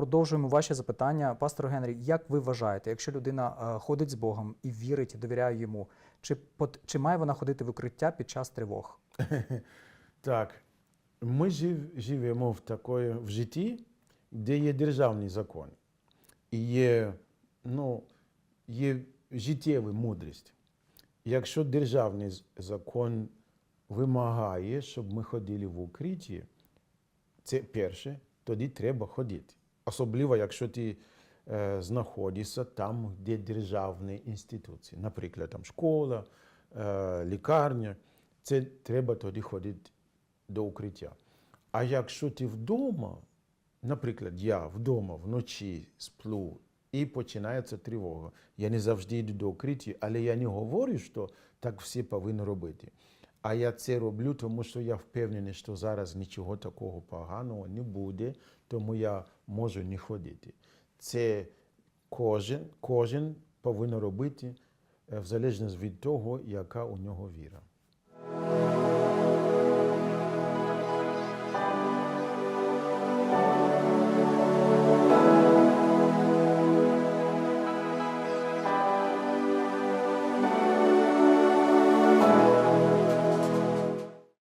продовжуємо ваші запитання. Пастор Генрі, як ви вважаєте, якщо людина е, ходить з Богом і вірить, довіряє йому, чи, чи має вона ходити в укриття під час тривог? Так, ми жив, живемо в такої, в житті, де є державний закон. І є, ну, є життєва мудрість. Якщо державний закон вимагає, щоб ми ходили в укритті, це перше, тоді треба ходити. Особливо, якщо ти е, знаходишся там, де державні інституції, наприклад, там школа, е, лікарня, це треба тоді ходити до укриття. А якщо ти вдома, наприклад, я вдома вночі сплю і починається тривога, я не завжди йду до укриття, але я не говорю, що так всі повинні робити. А я це роблю, тому що я впевнений, що зараз нічого такого поганого не буде, тому я можу не ходити. Це кожен, кожен повинен робити е, в залежності від того, яка у нього віра.